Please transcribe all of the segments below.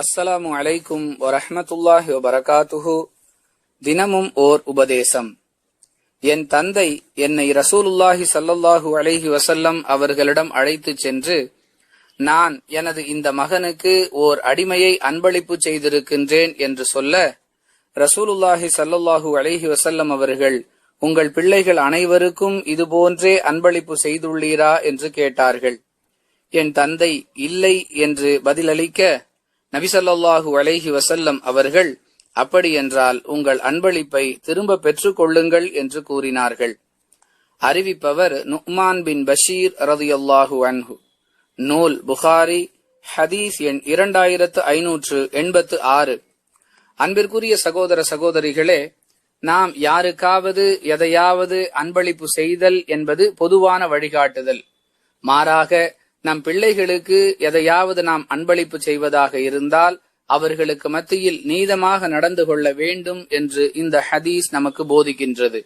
அஸ்ஸலாமு அலைக்கும் வரஹமத்துல்லாஹி வபரகாத்துஹு. தினமும் ஓர் உபதேசம். என் தந்தை என்னை ரசூலுல்லாஹி சல்லல்லாஹு அலைஹி வசல்லம் அவர்களிடம் அழைத்துச் சென்று நான் எனது இந்த மகனுக்கு ஓர் அடிமையை அன்பளிப்பு செய்திருக்கின்றேன் என்று சொல்ல ரசூலுல்லாஹி சல்லல்லாஹு அலைஹி வசல்லம் அவர்கள் உங்கள் பிள்ளைகள் அனைவருக்கும் இதுபோன்றே அன்பளிப்பு செய்துள்ளீரா? என்று கேட்டார்கள். என் தந்தை இல்லை என்று பதிலளிக்க நபிசல்லாஹு அலைஹி வசல்லம் அவர்கள் அப்படியென்றால் உங்கள் அன்பளிப்பை திரும்ப பெற்றுக் கொள்ளுங்கள் என்று கூறினார்கள். அறிவிப்பவர் நுக்மான் பின் பஷீர் ரதியுல்லாஹு அன்ஹு. நூல் புகாரி ஹதீஸ் எண் இரண்டாயிரத்து ஐநூற்று எண்பத்து ஆறு. அன்பிற்குரிய சகோதர சகோதரிகளே நாம் யாருக்காவது எதையாவது அன்பளிப்பு செய்தல் என்பது பொதுவான வழிகாட்டுதல். மாறாக நம் பிள்ளைகளுக்கு எதையாவது நாம் அன்பளிப்பு செய்வதாக இருந்தால் அவர்களுக்கு மத்தியில் நீதமாக நடந்து கொள்ள வேண்டும் என்று இந்த ஹதீஸ் நமக்கு போதிக்கின்றது.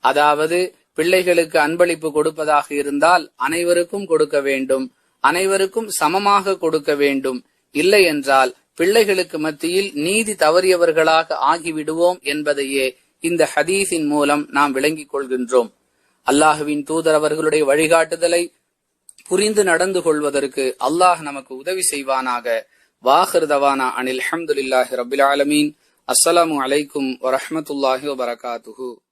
அதாவது பிள்ளைகளுக்கு அன்பளிப்பு கொடுப்பதாக இருந்தால் அனைவருக்கும் கொடுக்க வேண்டும் அனைவருக்கும் சமமாக கொடுக்க வேண்டும். இல்லை என்றால் பிள்ளைகளுக்கு மத்தியில் நீதி தவறியவர்களாக ஆகிவிடுவோம் என்பதையே இந்த ஹதீஸின் மூலம் நாம் விளங்கிக் கொள்கின்றோம். அல்லாஹுவின் தூதர் அவர்களுடைய வழிகாட்டுதலை புரிந்து நடந்து கொள்வதற்கு அல்லாஹ் நமக்கு உதவி செய்வானாக. வாஹிருதவானா அனில் அஹமதுல்லாஹி ரபில் ஆலமீன். அஸ்ஸலாமு அலைக்கும் வரஹமத்துல்லாஹி வபரகாத்துஹூ.